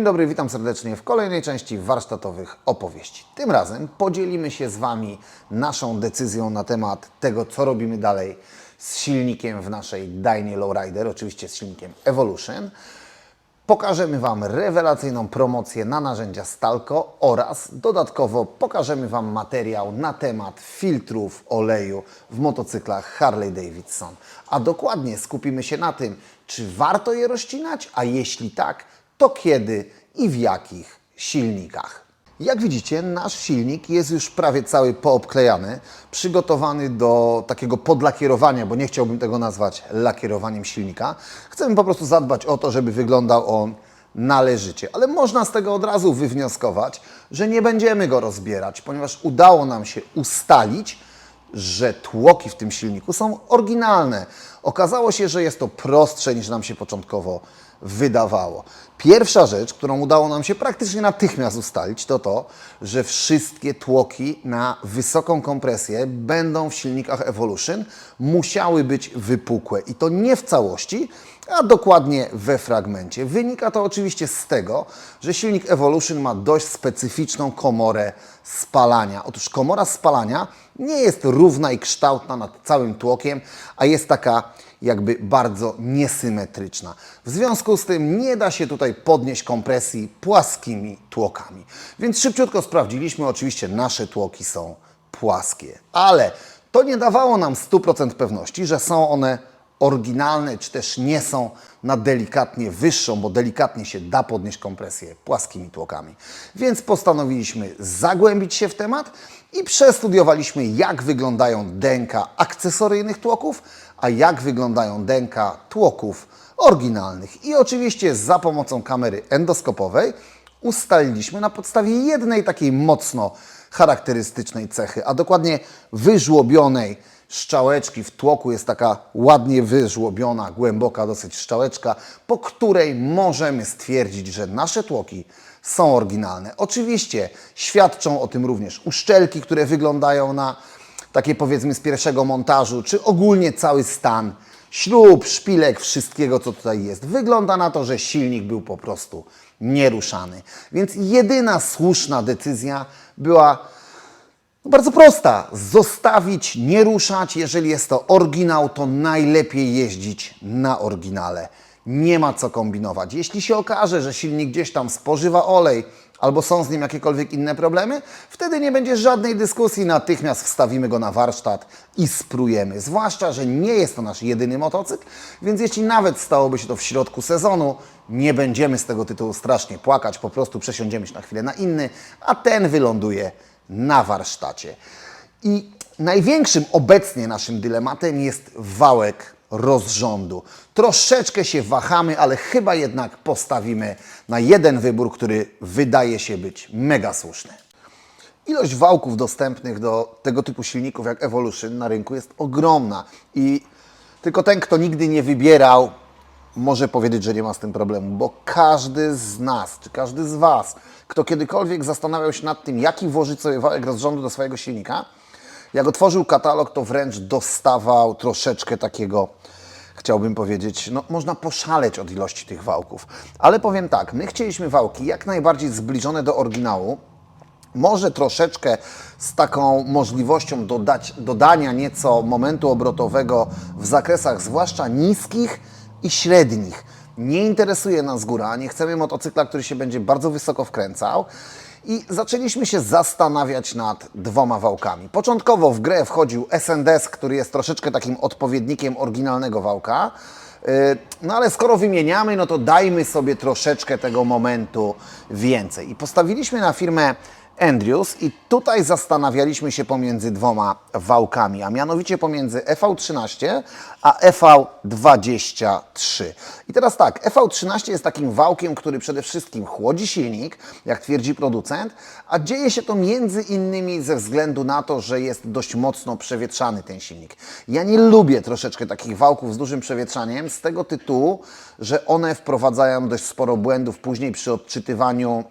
Dzień dobry, witam serdecznie w kolejnej części warsztatowych opowieści. Tym razem podzielimy się z Wami naszą decyzją na temat tego, co robimy dalej z silnikiem w naszej Dynie Lowrider, oczywiście z silnikiem Evolution. Pokażemy Wam rewelacyjną promocję na narzędzia Stalco oraz dodatkowo pokażemy Wam materiał na temat filtrów oleju w motocyklach Harley Davidson. A dokładnie skupimy się na tym, czy warto je rozcinać, a jeśli tak, to kiedy i w jakich silnikach. Jak widzicie, nasz silnik jest już prawie cały poobklejany, przygotowany do takiego podlakierowania, bo nie chciałbym tego nazwać lakierowaniem silnika. Chcemy po prostu zadbać o to, żeby wyglądał on należycie. Ale można z tego od razu wywnioskować, że nie będziemy go rozbierać, ponieważ udało nam się ustalić, że tłoki w tym silniku są oryginalne. Okazało się, że jest to prostsze niż nam się początkowo wydawało. Pierwsza rzecz, którą udało nam się praktycznie natychmiast ustalić, to to, że wszystkie tłoki na wysoką kompresję będą w silnikach Evolution musiały być wypukłe i to nie w całości, a dokładnie we fragmencie. Wynika to oczywiście z tego, że silnik Evolution ma dość specyficzną komorę spalania. Otóż komora spalania nie jest równa i kształtna nad całym tłokiem, a jest taka jakby bardzo niesymetryczna. W związku z tym nie da się tutaj podnieść kompresji płaskimi tłokami. Więc szybciutko sprawdziliśmy, oczywiście nasze tłoki są płaskie, ale to nie dawało nam 100% pewności, że są one oryginalne, czy też nie są na delikatnie wyższą, bo delikatnie się da podnieść kompresję płaskimi tłokami. Więc postanowiliśmy zagłębić się w temat i przestudiowaliśmy, jak wyglądają denka akcesoryjnych tłoków, a jak wyglądają denka tłoków oryginalnych. I oczywiście za pomocą kamery endoskopowej ustaliliśmy na podstawie jednej takiej mocno charakterystycznej cechy, a dokładnie wyżłobionej szczałeczki w tłoku jest taka ładnie wyżłobiona, głęboka dosyć szczałeczka, po której możemy stwierdzić, że nasze tłoki są oryginalne. Oczywiście świadczą o tym również uszczelki, które wyglądają na takie powiedzmy z pierwszego montażu, czy ogólnie cały stan śrub, szpilek, wszystkiego co tutaj jest. Wygląda na to, że silnik był po prostu nieruszany. Więc jedyna słuszna decyzja była no bardzo prosta. Zostawić, nie ruszać. Jeżeli jest to oryginał, to najlepiej jeździć na oryginale. Nie ma co kombinować. Jeśli się okaże, że silnik gdzieś tam spożywa olej, albo są z nim jakiekolwiek inne problemy, wtedy nie będzie żadnej dyskusji, natychmiast wstawimy go na warsztat i sprujemy. Zwłaszcza, że nie jest to nasz jedyny motocykl, więc jeśli nawet stałoby się to w środku sezonu, nie będziemy z tego tytułu strasznie płakać, po prostu przesiądziemy się na chwilę na inny, a ten wyląduje na warsztacie. I największym obecnie naszym dylematem jest wałek rozrządu. Troszeczkę się wahamy, ale chyba jednak postawimy na jeden wybór, który wydaje się być mega słuszny. Ilość wałków dostępnych do tego typu silników jak Evolution na rynku jest ogromna i tylko ten, kto nigdy nie wybierał, może powiedzieć, że nie ma z tym problemu, bo każdy z nas, czy każdy z Was, kto kiedykolwiek zastanawiał się nad tym, jaki włożyć sobie wałek rozrządu do swojego silnika, jak otworzył katalog, to wręcz dostawał troszeczkę takiego, chciałbym powiedzieć, no można poszaleć od ilości tych wałków. Ale powiem tak, my chcieliśmy wałki jak najbardziej zbliżone do oryginału, może troszeczkę z taką możliwością dodać, dodania nieco momentu obrotowego w zakresach zwłaszcza niskich i średnich. Nie interesuje nas góra, nie chcemy motocykla, który się będzie bardzo wysoko wkręcał. I zaczęliśmy się zastanawiać nad dwoma wałkami. Początkowo w grę wchodził SNDS, który jest troszeczkę takim odpowiednikiem oryginalnego wałka. Yy, No ale skoro wymieniamy, no to dajmy sobie troszeczkę tego momentu więcej. I postawiliśmy na firmę Andrews i tutaj zastanawialiśmy się pomiędzy dwoma wałkami, a mianowicie pomiędzy EV13 a EV23. I teraz tak, EV13 jest takim wałkiem, który przede wszystkim chłodzi silnik, jak twierdzi producent, a dzieje się to między innymi ze względu na to, że jest dość mocno przewietrzany ten silnik. Ja nie lubię troszeczkę takich wałków z dużym przewietrzaniem z tego tytułu, że one wprowadzają dość sporo błędów później przy odczytywaniu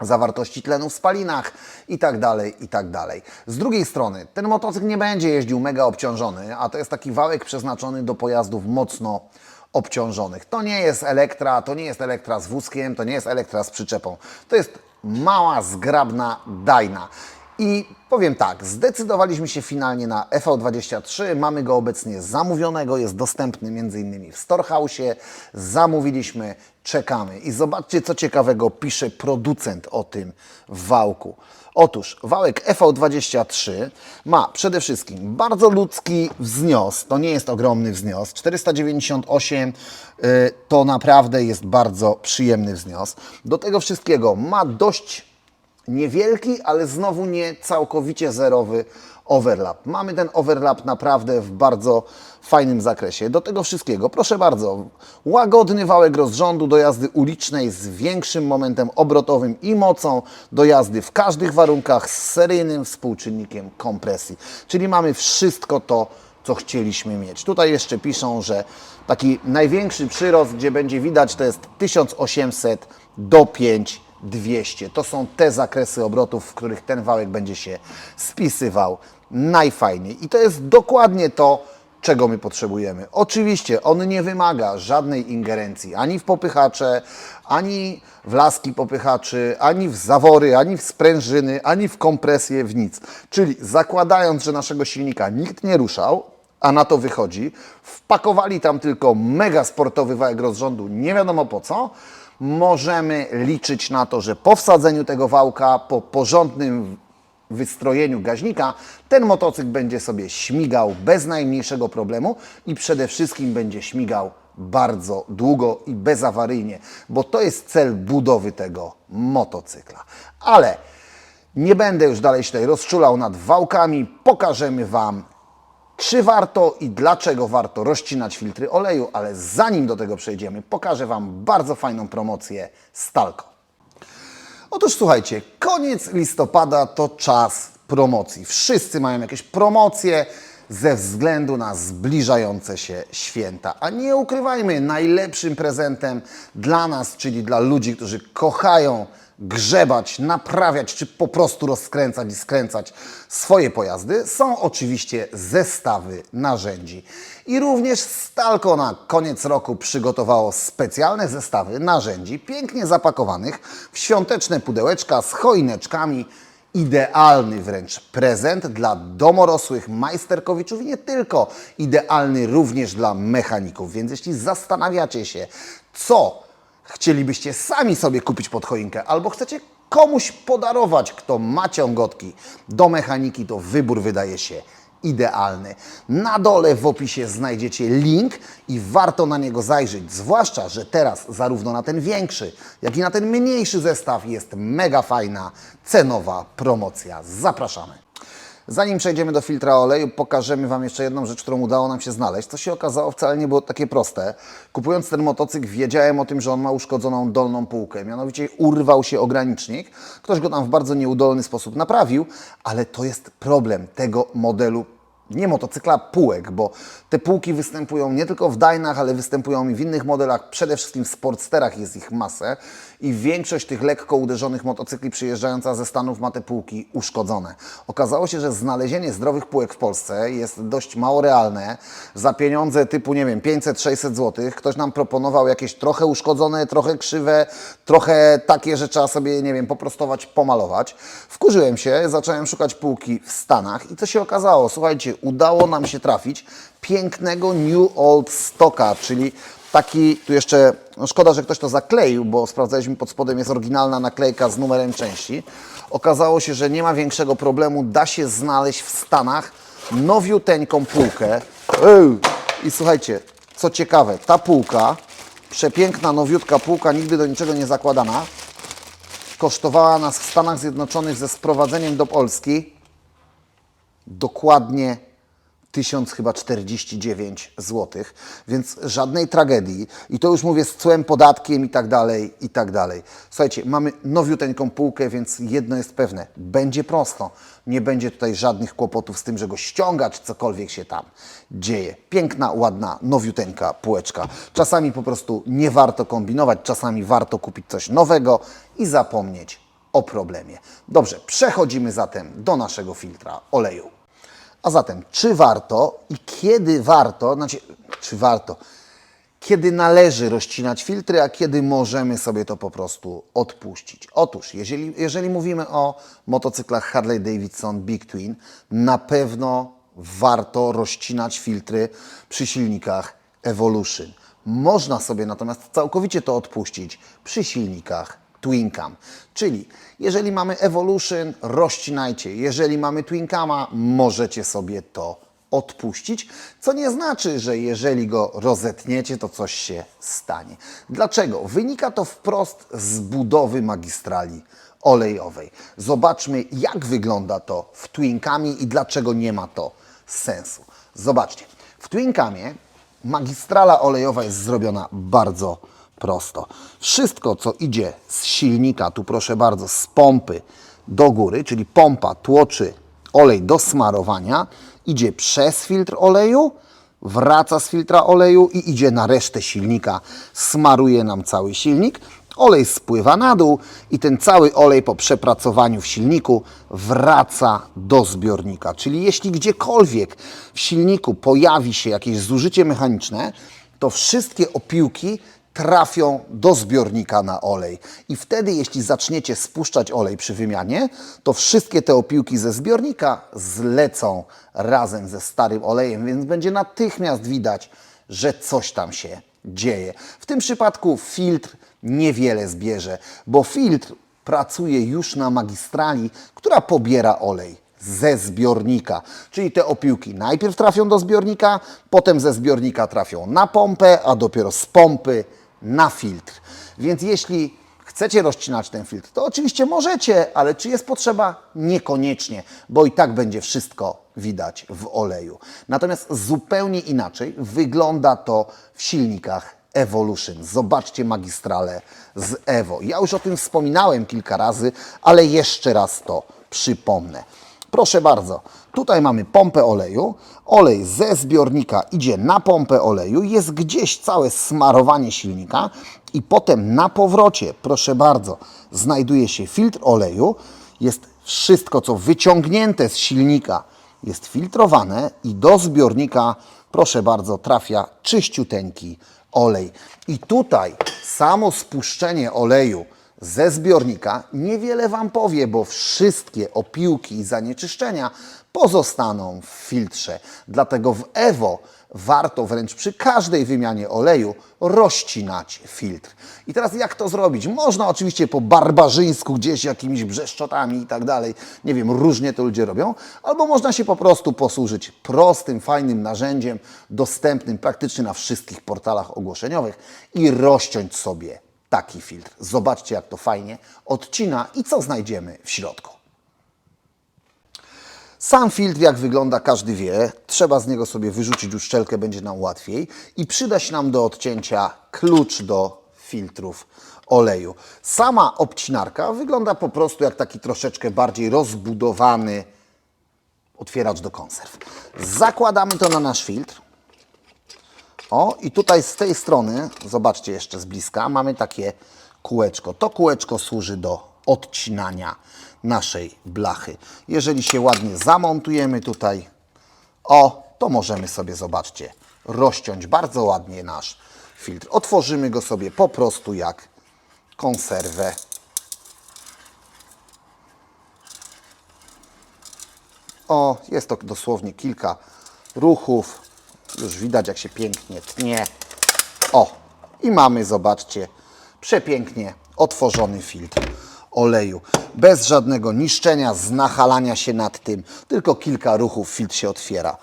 zawartości tlenu w spalinach i tak dalej, i tak dalej. Z drugiej strony, ten motocykl nie będzie jeździł mega obciążony, a to jest taki wałek przeznaczony do pojazdów mocno obciążonych. To nie jest Elektra, to nie jest Elektra z wózkiem, to nie jest Elektra z przyczepą. To jest mała, zgrabna Dyna. I powiem tak, zdecydowaliśmy się finalnie na FV23. Mamy go obecnie zamówionego, jest dostępny m.in. w Storehouse'ie. Zamówiliśmy, czekamy. I zobaczcie, co ciekawego pisze producent o tym wałku. Otóż wałek FV23 ma przede wszystkim bardzo ludzki wznios, to nie jest ogromny wznios, 498 y, to naprawdę jest bardzo przyjemny wznios. Do tego wszystkiego ma dość niewielki, ale znowu nie całkowicie zerowy overlap. Mamy ten overlap naprawdę w bardzo fajnym zakresie. Do tego wszystkiego, proszę bardzo, łagodny wałek rozrządu do jazdy ulicznej z większym momentem obrotowym i mocą do jazdy w każdych warunkach z seryjnym współczynnikiem kompresji. Czyli mamy wszystko to, co chcieliśmy mieć. Tutaj jeszcze piszą, że taki największy przyrost, gdzie będzie widać, to jest 1800 do 5200. To są te zakresy obrotów, w których ten wałek będzie się spisywał najfajniej. I to jest dokładnie to, czego my potrzebujemy. Oczywiście on nie wymaga żadnej ingerencji ani w popychacze, ani w laski popychaczy, ani w zawory, ani w sprężyny, ani w kompresję, w nic. Czyli zakładając, że naszego silnika nikt nie ruszał, a na to wychodzi, wpakowali tam tylko mega sportowy wałek rozrządu, nie wiadomo po co, możemy liczyć na to, że po wsadzeniu tego wałka, po porządnym wystrojeniu gaźnika, ten motocykl będzie sobie śmigał bez najmniejszego problemu i przede wszystkim będzie śmigał bardzo długo i bezawaryjnie, bo to jest cel budowy tego motocykla. Ale nie będę już dalej się tutaj rozczulał nad wałkami, pokażemy Wam czy warto i dlaczego warto rozcinać filtry oleju, ale zanim do tego przejdziemy, pokażę Wam bardzo fajną promocję Stalko. Otóż słuchajcie, koniec listopada to czas promocji. Wszyscy mają jakieś promocje ze względu na zbliżające się święta. A nie ukrywajmy, najlepszym prezentem dla nas, czyli dla ludzi, którzy kochają grzebać, naprawiać, czy po prostu rozkręcać i skręcać swoje pojazdy, są oczywiście zestawy narzędzi. I również Stalco na koniec roku przygotowało specjalne zestawy narzędzi, pięknie zapakowanych w świąteczne pudełeczka z choineczkami, idealny wręcz prezent dla domorosłych majsterkowiczów i nie tylko, idealny również dla mechaników. Więc jeśli zastanawiacie się, co chcielibyście sami sobie kupić pod choinkę, albo chcecie komuś podarować, kto ma ciągotki do mechaniki, to wybór wydaje się idealny. Na dole w opisie znajdziecie link i warto na niego zajrzeć, zwłaszcza, że teraz zarówno na ten większy, jak i na ten mniejszy zestaw jest mega fajna cenowa promocja. Zapraszamy. Zanim przejdziemy do filtra oleju, pokażemy Wam jeszcze jedną rzecz, którą udało nam się znaleźć. Co się okazało wcale nie było takie proste. Kupując ten motocykl wiedziałem o tym, że on ma uszkodzoną dolną półkę. Mianowicie urwał się ogranicznik. Ktoś go tam w bardzo nieudolny sposób naprawił, ale to jest problem tego modelu nie motocykla, półek, bo te półki występują nie tylko w Dynach, ale występują i w innych modelach, przede wszystkim w Sportsterach jest ich masę i większość tych lekko uderzonych motocykli przyjeżdżająca ze Stanów ma te półki uszkodzone. Okazało się, że znalezienie zdrowych półek w Polsce jest dość mało realne. Za pieniądze typu, nie wiem, 500-600 zł ktoś nam proponował jakieś trochę uszkodzone, trochę krzywe, trochę takie, że trzeba sobie, nie wiem, poprostować, pomalować. Wkurzyłem się, zacząłem szukać półki w Stanach i co się okazało? Słuchajcie, udało nam się trafić pięknego New Old Stocka, czyli taki, tu jeszcze, no szkoda, że ktoś to zakleił, bo sprawdzaliśmy pod spodem, jest oryginalna naklejka z numerem części. Okazało się, że nie ma większego problemu, da się znaleźć w Stanach nowiuteńką półkę. I słuchajcie, co ciekawe, ta półka, przepiękna, nowiutka półka, nigdy do niczego nie zakładana, kosztowała nas w Stanach Zjednoczonych ze sprowadzeniem do Polski dokładnie 1000 chyba 49 zł, więc żadnej tragedii i to już mówię z cłem, podatkiem i tak dalej, i tak dalej. Słuchajcie, mamy nowiuteńką półkę, więc jedno jest pewne, będzie prosto. Nie będzie tutaj żadnych kłopotów z tym, że go ściągać, cokolwiek się tam dzieje. Piękna, ładna, nowiuteńka półeczka. Czasami po prostu nie warto kombinować, czasami warto kupić coś nowego i zapomnieć o problemie. Dobrze, przechodzimy zatem do naszego filtra oleju. A zatem, czy warto i kiedy warto, znaczy, czy warto, kiedy należy rozcinać filtry, a kiedy możemy sobie to po prostu odpuścić. Otóż, jeżeli, jeżeli mówimy o motocyklach Harley Davidson Big Twin, na pewno warto rozcinać filtry przy silnikach Evolution. Można sobie natomiast całkowicie to odpuścić przy silnikach Twin Cam. Czyli jeżeli mamy Evolution, rozcinajcie. Jeżeli mamy Twin Cama, możecie sobie to odpuścić, co nie znaczy, że jeżeli go rozetniecie, to coś się stanie. Dlaczego? Wynika to wprost z budowy magistrali olejowej. Zobaczmy, jak wygląda to w Twinkami i dlaczego nie ma to sensu. Zobaczcie, w Twinkamie magistrala olejowa jest zrobiona bardzo prosto. Wszystko, co idzie z silnika, tu proszę bardzo, z pompy do góry, czyli pompa tłoczy olej do smarowania, idzie przez filtr oleju, wraca z filtra oleju i idzie na resztę silnika. Smaruje nam cały silnik. Olej spływa na dół i ten cały olej po przepracowaniu w silniku wraca do zbiornika. Czyli jeśli gdziekolwiek w silniku pojawi się jakieś zużycie mechaniczne, to wszystkie opiłki trafią do zbiornika na olej. I wtedy, jeśli zaczniecie spuszczać olej przy wymianie, to wszystkie te opiłki ze zbiornika zlecą razem ze starym olejem, więc będzie natychmiast widać, że coś tam się dzieje. W tym przypadku filtr niewiele zbierze, bo filtr pracuje już na magistrali, która pobiera olej ze zbiornika. Czyli te opiłki najpierw trafią do zbiornika, potem ze zbiornika trafią na pompę, a dopiero z pompy na filtr. Więc jeśli chcecie rozcinać ten filtr, to oczywiście możecie, ale czy jest potrzeba? Niekoniecznie, bo i tak będzie wszystko widać w oleju. Natomiast zupełnie inaczej wygląda to w silnikach Evolution. Zobaczcie magistrale z Evo. Ja już o tym wspominałem kilka razy, ale jeszcze raz to przypomnę. Proszę bardzo, tutaj mamy pompę oleju. Olej ze zbiornika idzie na pompę oleju, jest gdzieś całe smarowanie silnika i potem na powrocie, proszę bardzo, znajduje się filtr oleju. Jest wszystko, co wyciągnięte z silnika, jest filtrowane i do zbiornika, proszę bardzo, trafia czyściuteńki olej. I tutaj samo spuszczenie oleju ze zbiornika niewiele Wam powie, bo wszystkie opiłki i zanieczyszczenia pozostaną w filtrze. Dlatego w Evo warto wręcz przy każdej wymianie oleju rozcinać filtr. I teraz jak to zrobić? Można oczywiście po barbarzyńsku gdzieś jakimiś brzeszczotami i tak dalej. Nie wiem, różnie to ludzie robią. Albo można się po prostu posłużyć prostym, fajnym narzędziem, dostępnym praktycznie na wszystkich portalach ogłoszeniowych i rozciąć sobie taki filtr. Zobaczcie, jak to fajnie odcina i co znajdziemy w środku. Sam filtr, jak wygląda, każdy wie. Trzeba z niego sobie wyrzucić uszczelkę, będzie nam łatwiej. I przyda się nam do odcięcia klucz do filtrów oleju. Sama obcinarka wygląda po prostu jak taki troszeczkę bardziej rozbudowany otwieracz do konserw. Zakładamy to na nasz filtr. O, i tutaj z tej strony, zobaczcie jeszcze z bliska, mamy takie kółeczko. To kółeczko służy do odcinania naszej blachy. Jeżeli się ładnie zamontujemy tutaj, o, to możemy sobie, zobaczcie, rozciąć bardzo ładnie nasz filtr. Otworzymy go sobie po prostu jak konserwę. O, jest to dosłownie kilka ruchów. Już widać, jak się pięknie tnie. O, i mamy, zobaczcie, przepięknie otworzony filtr oleju. Bez żadnego niszczenia, znachalania się nad tym, tylko kilka ruchów filtr się otwiera.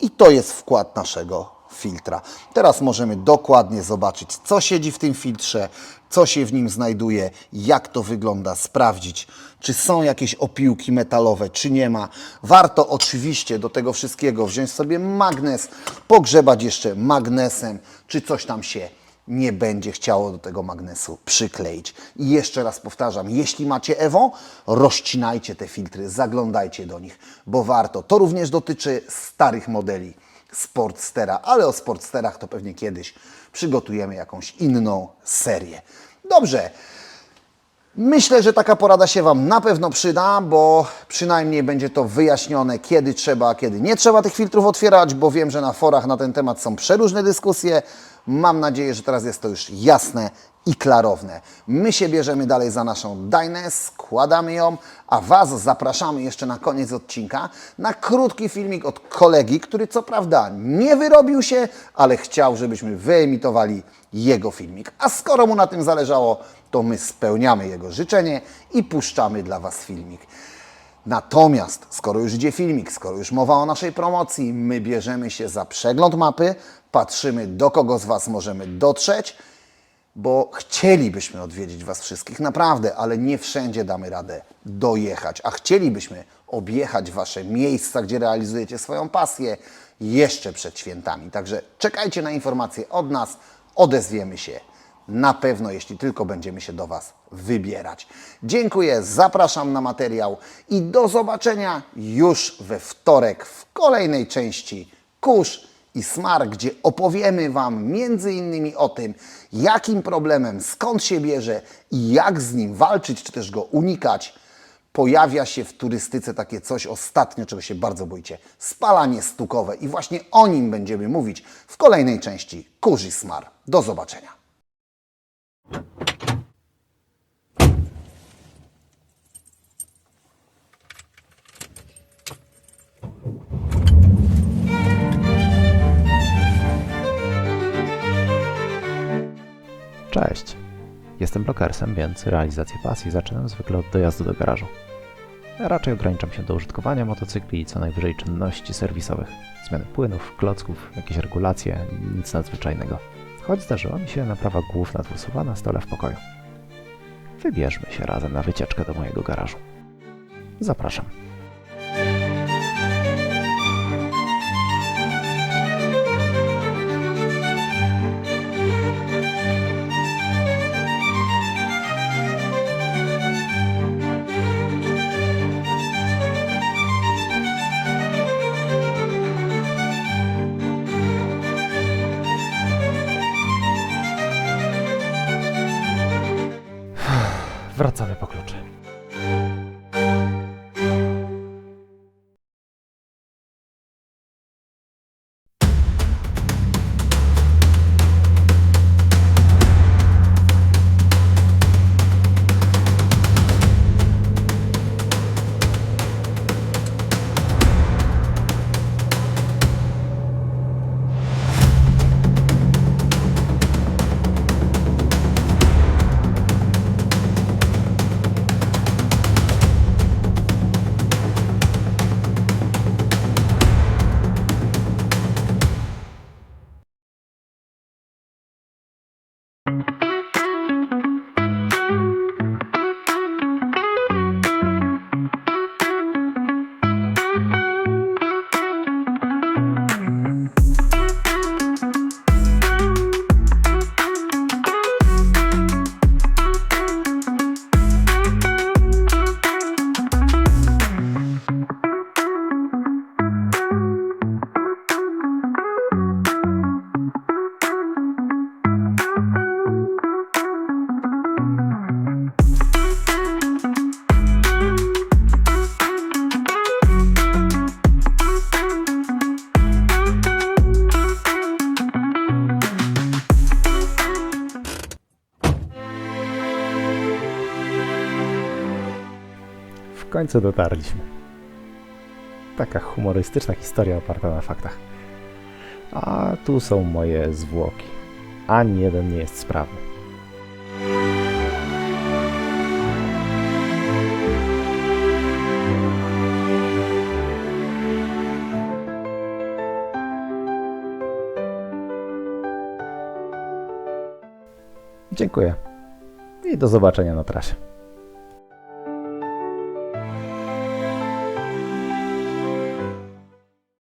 I to jest wkład naszego filtra. Teraz możemy dokładnie zobaczyć, co siedzi w tym filtrze, co się w nim znajduje, jak to wygląda, sprawdzić, czy są jakieś opiłki metalowe, czy nie ma. Warto oczywiście do tego wszystkiego wziąć sobie magnes, pogrzebać jeszcze magnesem, czy coś tam się nie będzie chciało do tego magnesu przykleić. I jeszcze raz powtarzam, jeśli macie Evo, rozcinajcie te filtry, zaglądajcie do nich, bo warto. To również dotyczy starych modeli Sportstera, ale o Sportsterach to pewnie kiedyś przygotujemy jakąś inną serię. Dobrze. Myślę, że taka porada się Wam na pewno przyda, bo przynajmniej będzie to wyjaśnione, kiedy trzeba, kiedy nie trzeba tych filtrów otwierać, bo wiem, że na forach na ten temat są przeróżne dyskusje. Mam nadzieję, że teraz jest to już jasne i klarowne. My się bierzemy dalej za naszą Dynę, składamy ją, a Was zapraszamy jeszcze na koniec odcinka na krótki filmik od kolegi, który co prawda nie wyrobił się, ale chciał, żebyśmy wyemitowali jego filmik. A skoro mu na tym zależało, to my spełniamy jego życzenie i puszczamy dla Was filmik. Natomiast, skoro już idzie filmik, skoro już mowa o naszej promocji, my bierzemy się za przegląd mapy, patrzymy do kogo z Was możemy dotrzeć, bo chcielibyśmy odwiedzić Was wszystkich, naprawdę, ale nie wszędzie damy radę dojechać, a chcielibyśmy objechać Wasze miejsca, gdzie realizujecie swoją pasję jeszcze przed świętami. Także czekajcie na informacje od nas, odezwiemy się na pewno, jeśli tylko będziemy się do Was wybierać. Dziękuję, zapraszam na materiał i do zobaczenia już we wtorek w kolejnej części Kurz i Smar, gdzie opowiemy Wam między innymi o tym, jakim problemem, skąd się bierze i jak z nim walczyć, czy też go unikać. Pojawia się w turystyce takie coś ostatnio, czego się bardzo boicie. Spalanie stukowe i właśnie o nim będziemy mówić w kolejnej części Kurz i Smar. Do zobaczenia. Jestem blokersem, więc realizację pasji zaczynam zwykle od dojazdu do garażu. Raczej ograniczam się do użytkowania motocykli i co najwyżej czynności serwisowych. Zmiany płynów, klocków, jakieś regulacje, nic nadzwyczajnego. Choć zdarzyła mi się naprawa główna dwusuwa na stole w pokoju. Wybierzmy się razem na wycieczkę do mojego garażu. Zapraszam. Końcu dotarliśmy. Taka humorystyczna historia oparta na faktach. A tu są moje zwłoki. Ani jeden nie jest sprawny. Dziękuję. I do zobaczenia na trasie.